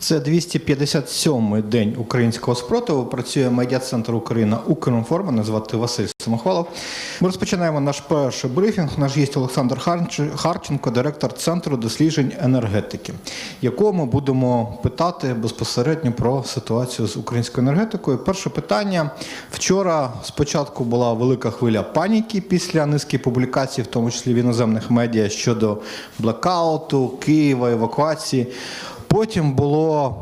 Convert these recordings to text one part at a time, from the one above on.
Це 257-й день українського спротиву. Працює медіа-центр Україна Укрінформ. Мене звати Василь Самохвалов. Ми розпочинаємо наш перший брифінг. Наш гість Олександр Харч- Харченко, директор центру досліджень енергетики, якого ми будемо питати безпосередньо про ситуацію з українською енергетикою. Перше питання вчора. Спочатку була велика хвиля паніки після низки публікацій, в тому числі в іноземних медіа щодо блекауту, Києва, евакуації. Потім було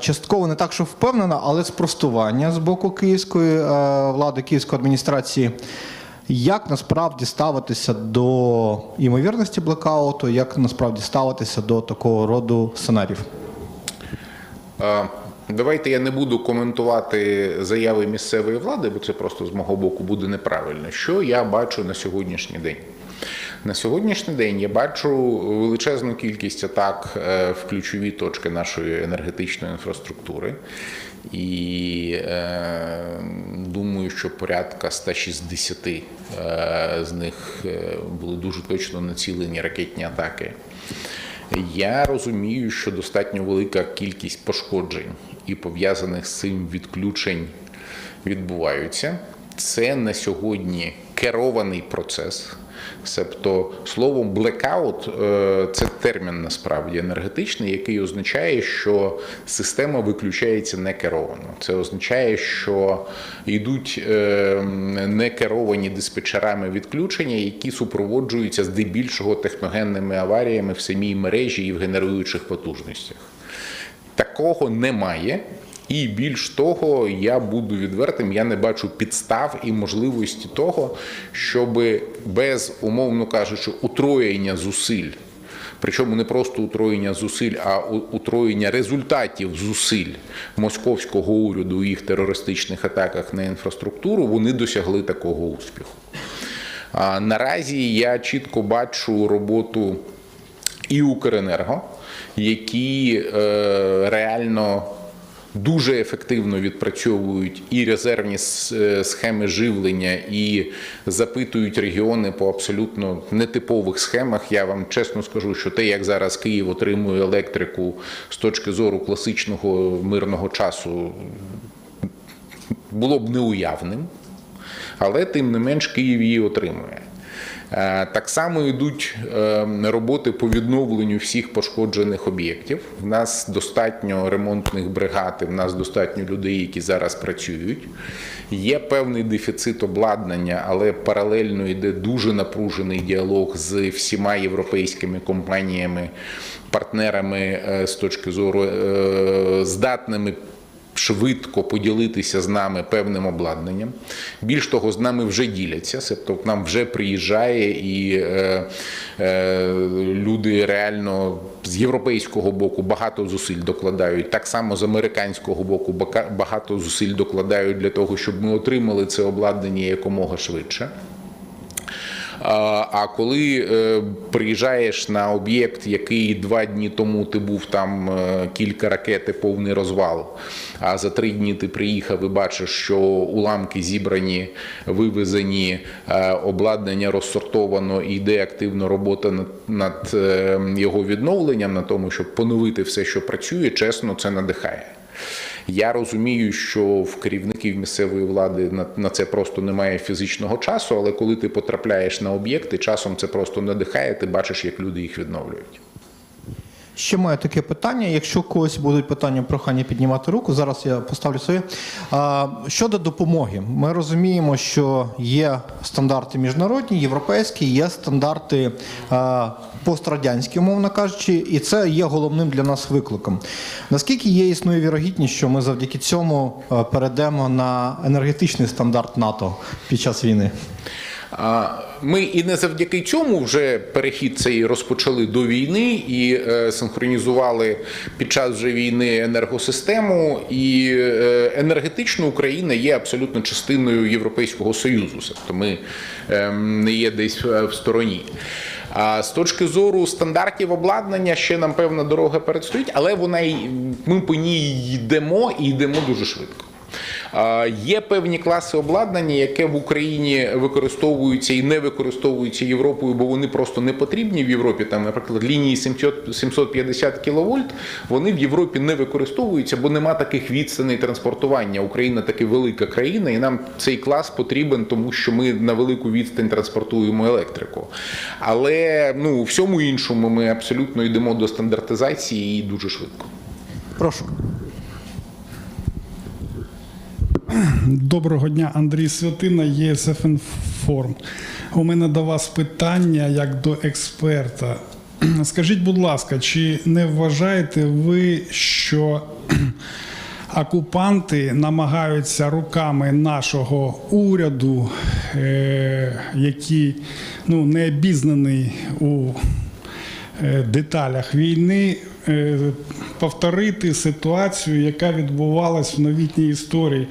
частково не так, що впевнено, але спростування з боку київської е, влади, київської адміністрації. Як насправді ставитися до ймовірності блекауту, як насправді ставитися до такого роду сценаріїв? Давайте я не буду коментувати заяви місцевої влади, бо це просто з мого боку буде неправильно. Що я бачу на сьогоднішній день? На сьогоднішній день я бачу величезну кількість атак е, в ключові точки нашої енергетичної інфраструктури. І е, думаю, що порядка 160 е, з них е, були дуже точно націлені ракетні атаки. Я розумію, що достатньо велика кількість пошкоджень і пов'язаних з цим відключень відбуваються. Це на сьогодні керований процес. Себто словом blackout е, – це термін насправді енергетичний, який означає, що система виключається некеровано. Це означає, що йдуть е, некеровані диспетчерами відключення, які супроводжуються здебільшого техногенними аваріями в самій мережі і в генеруючих потужностях. Такого немає. І більш того, я буду відвертим, я не бачу підстав і можливості того, щоб без, умовно кажучи, утроєння зусиль, причому не просто утроєння зусиль, а утроєння результатів зусиль московського уряду у їх терористичних атаках на інфраструктуру, вони досягли такого успіху. А наразі я чітко бачу роботу і Укренерго, які е, реально дуже ефективно відпрацьовують і резервні е, схеми живлення, і запитують регіони по абсолютно нетипових схемах. Я вам чесно скажу, що те, як зараз Київ отримує електрику з точки зору класичного мирного часу, було б неуявним але тим не менш Київ її отримує. Е, Так само йдуть е, роботи по відновленню всіх пошкоджених об'єктів. В нас достатньо ремонтних бригад, в нас достатньо людей, які зараз працюють. Є певний дефіцит обладнання, але паралельно йде дуже напружений діалог з всіма європейськими компаніями, партнерами е, з точки зору е, здатними швидко поділитися з нами певним обладнанням. Більш того, з нами вже діляться, тобто к нам вже приїжджає і е, е, люди реально з європейського боку багато зусиль докладають. Так само з американського боку багато зусиль докладають для того, щоб ми отримали це обладнання якомога швидше. А коли е, приїжджаєш на об'єкт, який два дні тому ти був там е, кілька ракет, і повний розвал, а за три дні ти приїхав і бачиш, що уламки зібрані, вивезені, е, обладнання розсортовано і йде активно робота над, його відновленням, на тому, щоб поновити все, що працює, чесно, це надихає. Я розумію, що в керівників місцевої влади на, на це просто немає фізичного часу, але коли ти потрапляєш на об'єкти, часом це просто надихає, ти бачиш, як люди їх відновлюють. Ще маю таке питання. Якщо у когось будуть питання, прохання піднімати руку. Зараз я поставлю своє. Щодо допомоги, ми розуміємо, що є стандарти міжнародні, європейські, є стандарти пострадянські, умовно кажучи, і це є головним для нас викликом. Наскільки є існує вірогідність, що ми завдяки цьому перейдемо на енергетичний стандарт НАТО під час війни? Ми і не завдяки цьому вже перехід цей розпочали до війни і е, синхронізували під час вже війни енергосистему. І е, енергетично Україна є абсолютно частиною Європейського Союзу. Тобто ми е, не є десь е, в стороні. А з точки зору стандартів обладнання ще нам певна дорога передстоїть, але вона ми по ній йдемо і йдемо дуже швидко. Є певні класи обладнання, яке в Україні використовуються і не використовуються Європою, бо вони просто не потрібні в Європі. Там, наприклад, лінії 750 кВт, вони в Європі не використовуються, бо нема таких відстаней транспортування. Україна таки велика країна, і нам цей клас потрібен, тому що ми на велику відстань транспортуємо електрику. Але ну, у всьому іншому ми абсолютно йдемо до стандартизації і дуже швидко. Прошу. Доброго дня, Андрій Святина, ЄСФ Інформ. У мене до вас питання як до експерта. Скажіть, будь ласка, чи не вважаєте ви, що окупанти намагаються руками нашого уряду, е, який ну, не обізнаний у е, деталях війни е, повторити ситуацію, яка відбувалась в новітній історії,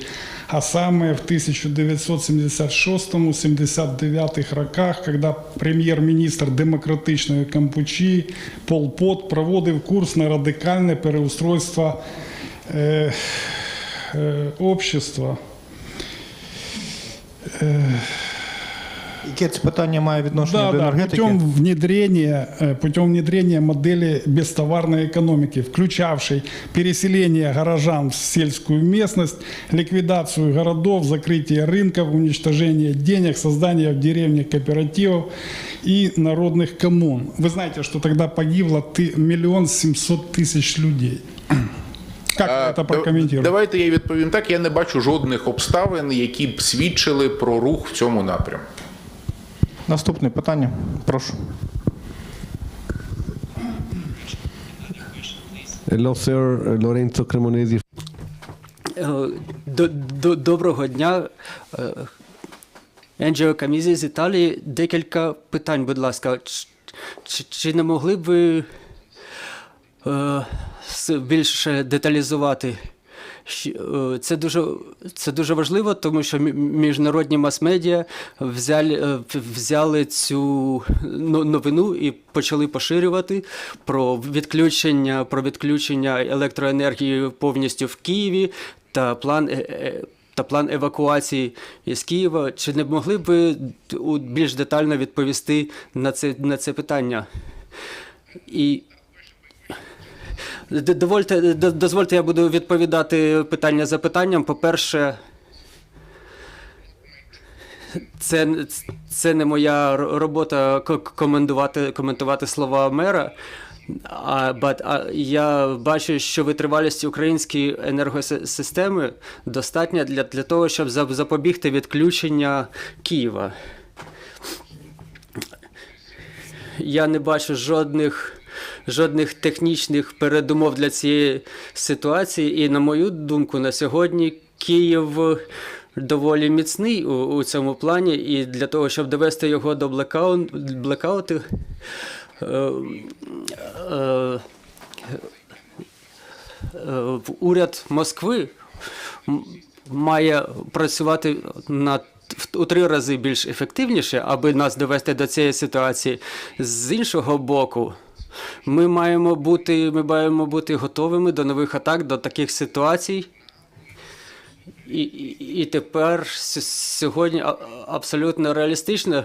а саме в 1976-79 роках, коли прем'єр-міністр демократичної Кампучі Пол Пот проводив курс на радикальне переустройство е, е, общества. Яке це питання має відношення Да, до да, енергетики? путем внедрения, э, путем внедрения модели бестоварной экономики, включавшей переселение горожан в сельскую местность, ликвидацию городов, закрытие рынков, уничтожение денег, создание в деревнях кооперативов и народных коммун. Вы знаете, что тогда погибло ты- миллион семьсот тысяч людей. Как вы А, это да- прокомментируете? Давайте я відповім так. Я не бачу жодних обставин, які б свідчили про рух в цьому напрямку. Наступне питання. Прошу. Hello, sir. Lorenzo Cremonesi Е, до- до- Доброго дня. Енджіо Камізі з Італії. Декілька питань, будь ласка. Чи, чи не могли б ви е, більше деталізувати? Е, Це дуже, це дуже важливо, тому що мі- міжнародні мас-медіа взяли, е, взяли цю но- новину і почали поширювати про відключення, про відключення електроенергії повністю в Києві та план. е, Та план евакуації із Києва. Чи не могли б ви більш детально відповісти на це, на це питання? І Д- Довольте, д- дозвольте, я буду відповідати питання за питанням. По-перше, це, це не моя робота коментувати, коментувати слова мера. А, but, а я бачу, що витривалість української енергосистеми достатня для, для того, щоб запобігти відключення Києва. Я не бачу жодних, жодних технічних передумов для цієї ситуації. І, на мою думку, на сьогодні Київ доволі міцний у, у цьому плані. І для того, щоб довести його до блекаут, е, е, е, уряд Москви має працювати над у три рази більш ефективніше, аби нас довести до цієї ситуації. З іншого боку, ми маємо бути, ми маємо бути готовими до нових атак, до таких ситуацій. І, і, і тепер сьогодні абсолютно реалістично,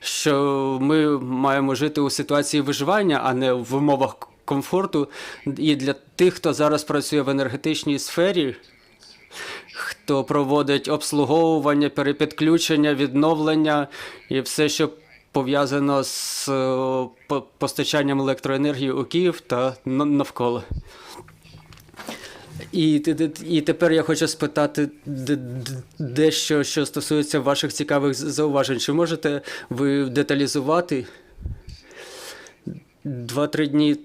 що ми маємо жити у ситуації виживання, а не в умовах комфорту. І для тих, хто зараз працює в енергетичній сфері, хто проводить обслуговування, перепідключення, відновлення і все, що пов'язано з е, постачанням електроенергії у Київ та навколо. І, і тепер я хочу спитати дещо, що стосується ваших цікавих зауважень. Чи можете ви деталізувати два-три дні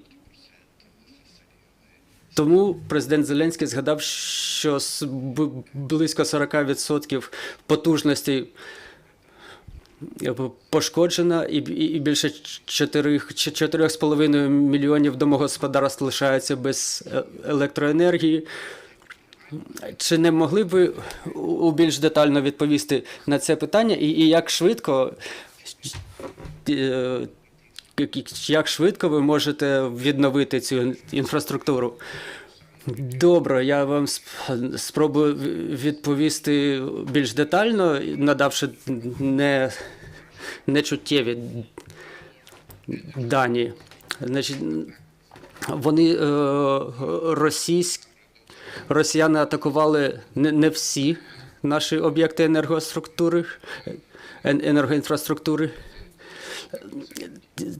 тому президент Зеленський згадав, що близько 40% потужностей е, пошкоджена, і, і, більше 4, 4,5 мільйонів домогосподарств лишаються без е, електроенергії. Чи не могли б ви більш детально відповісти на це питання, і, і як швидко е, як швидко ви можете відновити цю інфраструктуру? Добре, я вам сп- спробую відповісти більш детально, надавши не, нечуттєві дані. Значить, вони е, російські, росіяни атакували не, всі наші об'єкти енергоструктури, енергоінфраструктури.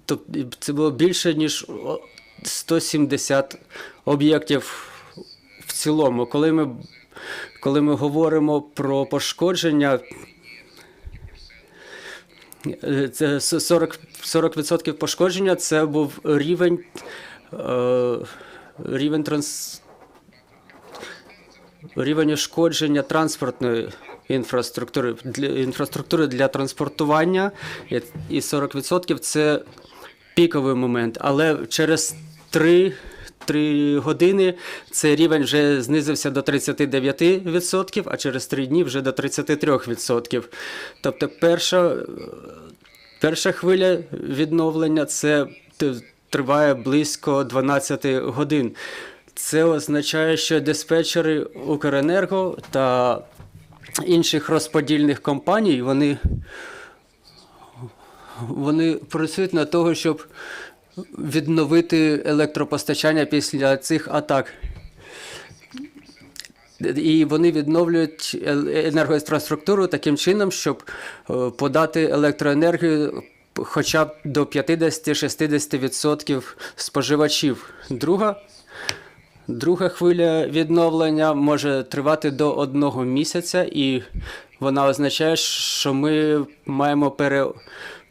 Тобто це було більше, ніж о, 170 об'єктів в цілому. Коли ми, коли ми говоримо про пошкодження, це с- 40, 40% пошкодження це був рівень, е, рівень транс. Рівень ушкодження транспортної інфраструктури для інфраструктури для транспортування і- і 40% це піковий момент. Але через 3, 3 години цей рівень вже знизився до 39%, а через 3 дні вже до 33%. Тобто перша, перша хвиля відновлення це триває близько 12 годин. Це означає, що диспетчери Укренерго та інших розподільних компаній вони, вони працюють на того, щоб відновити електропостачання після цих атак. І вони відновлюють енергоінфраструктуру таким чином, щоб е, подати електроенергію хоча б до 50-60% споживачів. Друга Друга хвиля відновлення може тривати до одного місяця, і вона означає, що ми маємо пере,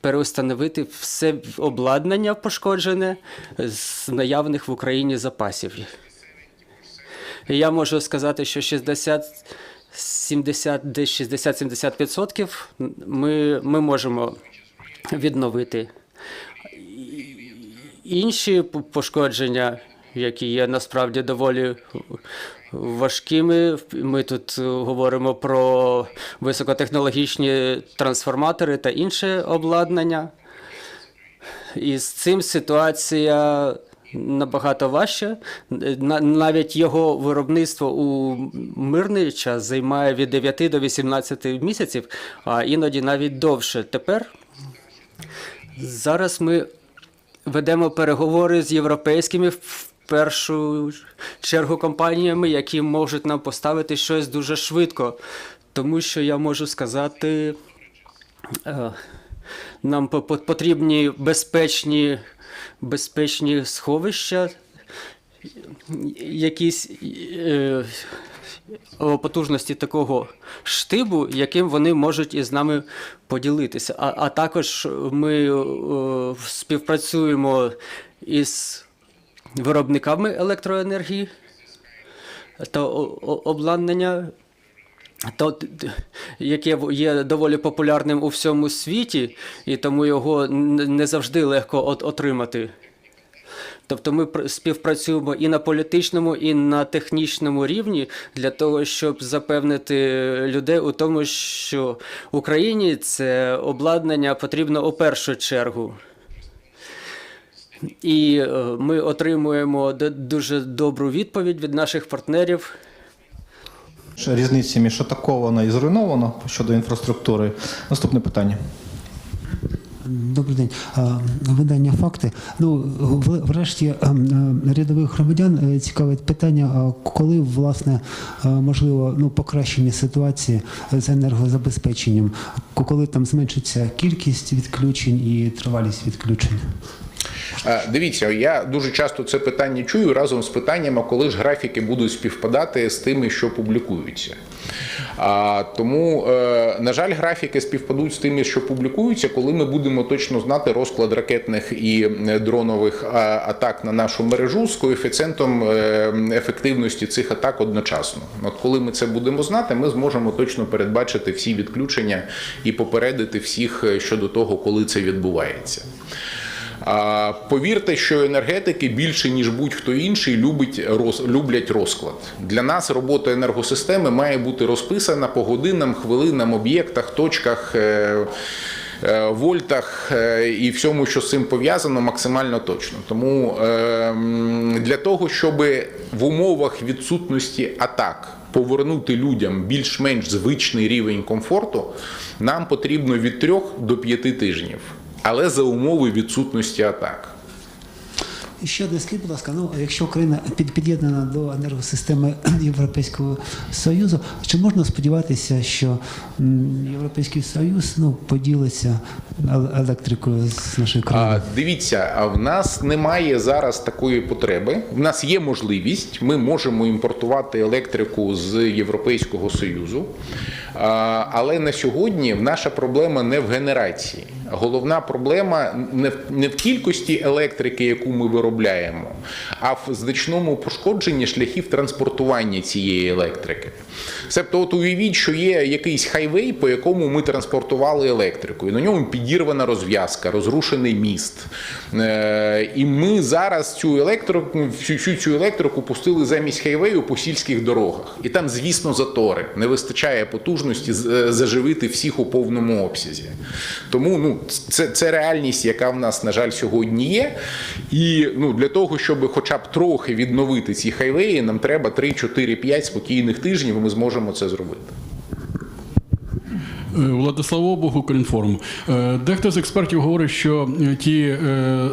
переустановити все обладнання пошкоджене з наявних в Україні запасів. Я можу сказати, що 60, 70, десь 60-70% ми, ми можемо відновити. Інші пошкодження, які є насправді доволі важкими. Ми тут е, говоримо про високотехнологічні трансформатори та інше обладнання. І з цим ситуація набагато важча. Навіть його виробництво у мирний час займає від 9 до 18 місяців, а іноді навіть довше. Тепер зараз ми ведемо переговори з європейськими першу чергу компаніями, які можуть нам поставити щось дуже швидко. Тому що я можу сказати, е, нам по- по- потрібні безпечні, безпечні сховища, якісь е, потужності такого штибу, яким вони можуть із нами поділитися. А, а також ми е, співпрацюємо із виробниками електроенергії та обладнання. То, яке є доволі популярним у всьому світі, і тому його не завжди легко от- отримати. Тобто ми пр- співпрацюємо і на політичному, і на технічному рівні для того, щоб запевнити людей у тому, що Україні це обладнання потрібно у першу чергу. І е, ми отримуємо дуже добру відповідь від наших партнерів. Різниці між атаковано і зруйновано щодо інфраструктури. Наступне питання. Добрий день. Видання факти. Ну, врешті е, е, рядових громадян е, цікавить питання, коли власне можливо ну, покращення ситуації з енергозабезпеченням, коли там зменшиться кількість відключень і тривалість відключень. Е, Дивіться, я дуже часто це питання чую разом з питанням, а коли ж графіки будуть співпадати з тими, що публікуються. Тому, е, на жаль, графіки співпадуть з тими, що публікуються, коли ми будемо точно знати розклад ракетних і е, дронових атак на нашу мережу з коефіцієнтом ефективності цих атак одночасно. От коли ми це будемо знати, ми зможемо точно передбачити всі відключення і попередити всіх щодо того, коли це відбувається. Повірте, що енергетики більше ніж будь-хто інший любить люблять розклад. Для нас робота енергосистеми має бути розписана по годинам, хвилинам, об'єктах, точках. е, е, вольтах е, і всьому, що з цим пов'язано, максимально точно. Тому е, для того, щоб в умовах відсутності атак повернути людям більш-менш звичний рівень комфорту, нам потрібно від 3 до 5 тижнів, але за умови відсутності атак. І ще одне скажіть, будь ласка, ну якщо Україна під, під'єднана до енергосистеми Європейського Союзу, чи можна сподіватися, що Європейський Союз ну, поділиться електрикою з нашої країни? А, дивіться, а в нас немає зараз такої потреби. В нас є можливість, ми можемо імпортувати електрику з Європейського Союзу. Але на сьогодні наша проблема не в генерації. Головна проблема не в кількості електрики, яку ми виробляємо, а в значному пошкодженні шляхів транспортування цієї електрики. Себто, от уявіть, що є якийсь хайвей, по якому ми транспортували електрику, і на ньому підірвана розв'язка, розрушений міст. Е, І ми зараз цю електрику, всю, цю електрику пустили замість хайвею по сільських дорогах. І там, звісно, затори. Не вистачає потужності е, заживити всіх у повному обсязі. Тому ну, це, це реальність, яка в нас, на жаль, сьогодні є. І ну, для того, щоб хоча б трохи відновити ці хайвеї, нам треба 3, 4, 5 спокійних тижнів, ми зможемо це зробити. Е, Владислав Обух, Укрінформ. Е, Дехто з експертів говорить, що е, ті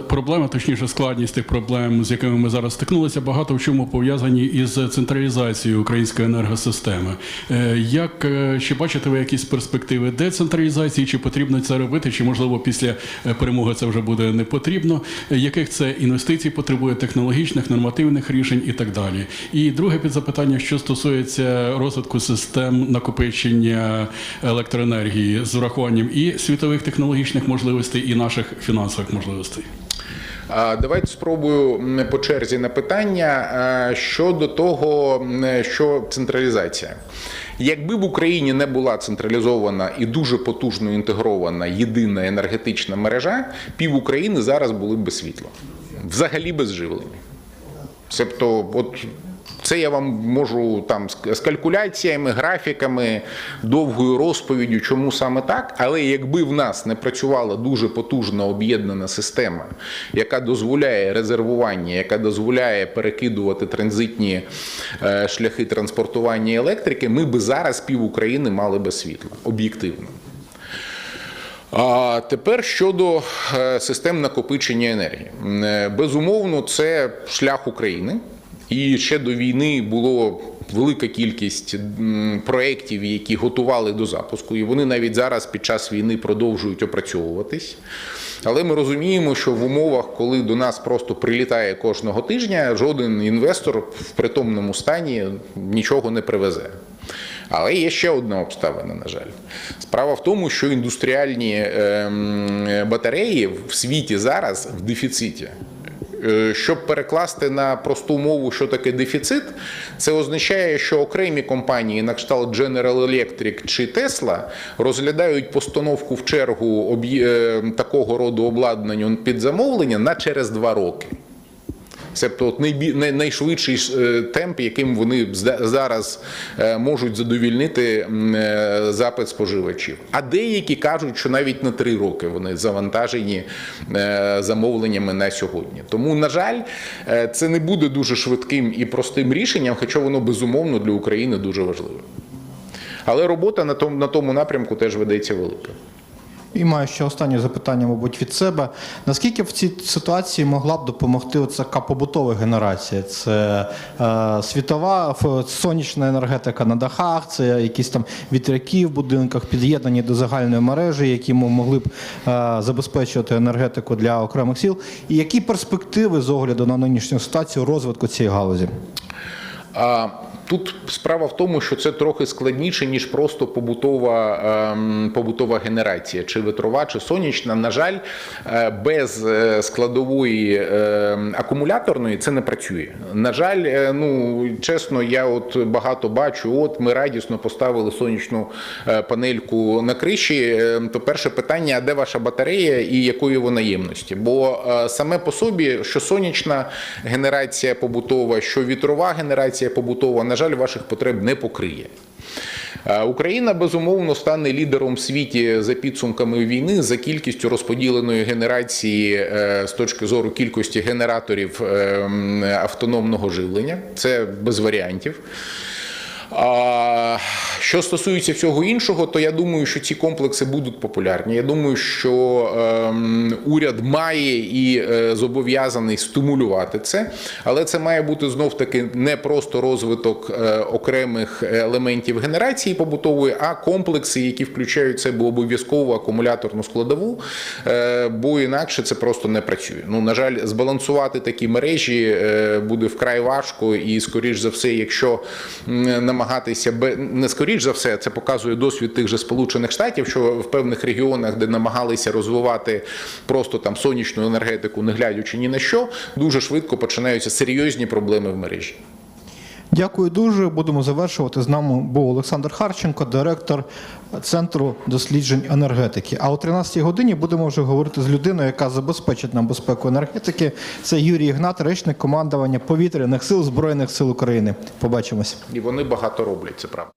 проблеми, точніше, складність тих проблем, з якими ми зараз стикнулися, багато в чому пов'язані із централізацією української енергосистеми. Як чи бачите ви якісь перспективи децентралізації? Чи потрібно це робити? Чи можливо після перемоги це вже буде не потрібно? Яких це інвестицій потребує технологічних, нормативних рішень і так далі? І друге підзапитання, що стосується розвитку систем накопичення електроенергії з урахуванням і світових технологічних можливостей, і наших фінансових можливостей. Давайте спробую по черзі на питання щодо того, що централізація. Якби в Україні не була централізована і дуже потужно інтегрована єдина енергетична мережа, пів України зараз були б без світла, взагалі без живлення. Себто, от це я вам можу там з- калькуляціями, графіками, довгою розповіддю, чому саме так. Але якби в нас не працювала дуже потужна об'єднана система, яка дозволяє резервування, яка дозволяє перекидувати транзитні е, шляхи транспортування електрики, ми би зараз пів України мали без світла об'єктивно. А тепер щодо е, систем накопичення енергії. Е, Безумовно, це шлях України. І ще до війни було велика кількість проєктів, які готували до запуску, і вони навіть зараз під час війни продовжують опрацьовуватись. Але ми розуміємо, що в умовах, коли до нас просто прилітає кожного тижня, жоден інвестор в притомному стані нічого не привезе. Але є ще одна обставина, на жаль. Справа в тому, що індустріальні ем, батареї в світі зараз в дефіциті. Е, Щоб перекласти на просту мову, що таке дефіцит, це означає, що окремі компанії, на кшталт General Electric чи Tesla, розглядають постановку в чергу е, такого роду обладнання під замовлення на через два роки. Себто от найбі- найшвидший е, темп, яким вони зараз е, можуть задовільнити е, запит споживачів. А деякі кажуть, що навіть на три роки вони завантажені замовленнями на сьогодні. Тому, на жаль, це не буде дуже швидким і простим рішенням, хоча воно безумовно для України дуже важливе. Але робота на тому напрямку теж ведеться велика. І маю ще останнє запитання, мабуть, від себе. Наскільки в цій ситуації могла б допомогти оця побутова генерація? Це е, світова сонячна енергетика на дахах, це якісь там вітряки в будинках, під'єднані до загальної мережі, які могли б е, забезпечувати енергетику для окремих сіл. І які перспективи з огляду на нинішню ситуацію розвитку цієї галузі? А тут справа в тому, що це трохи складніше, ніж просто побутова, ем, побутова генерація, чи вітрова, чи сонячна. На жаль, е, без е, складової е, акумуляторної це не працює. На жаль, е, ну чесно, я от багато бачу. От ми радісно поставили сонячну панельку на криші. Е, То перше питання: а де ваша батарея і якої вона ємності? Бо саме по собі, що сонячна генерація побутова, що вітрова генерація побутова, на жаль, ваших потреб не покриє. Е, Україна безумовно стане лідером в світі за підсумками війни за кількістю розподіленої генерації е, з точки зору кількості генераторів е, автономного живлення. Це без варіантів. Що стосується всього іншого, то я думаю, що ці комплекси будуть популярні. Я думаю, що ем, уряд має і е, зобов'язаний стимулювати це, але це має бути знов таки не просто розвиток е, окремих елементів генерації побутової, а комплекси, які включають себе обов'язкову акумуляторну складову, е, бо інакше це просто не працює. Ну на жаль, збалансувати такі мережі буде вкрай важко, і скоріш за все, якщо м, намагатися не скоріш за все, це показує досвід тих же Сполучених Штатів, що в певних регіонах, де намагалися розвивати просто там сонячну енергетику, не глядячи ні на що, дуже швидко починаються серйозні проблеми в мережі. Дякую дуже. Будемо завершувати. З нами був Олександр Харченко, директор Центру досліджень енергетики. А о 13-й годині будемо вже говорити з людиною, яка забезпечить нам безпеку енергетики. Це Юрій Ігнат, речник командування повітряних сил Збройних сил України. Побачимось. І вони багато роблять, це правда.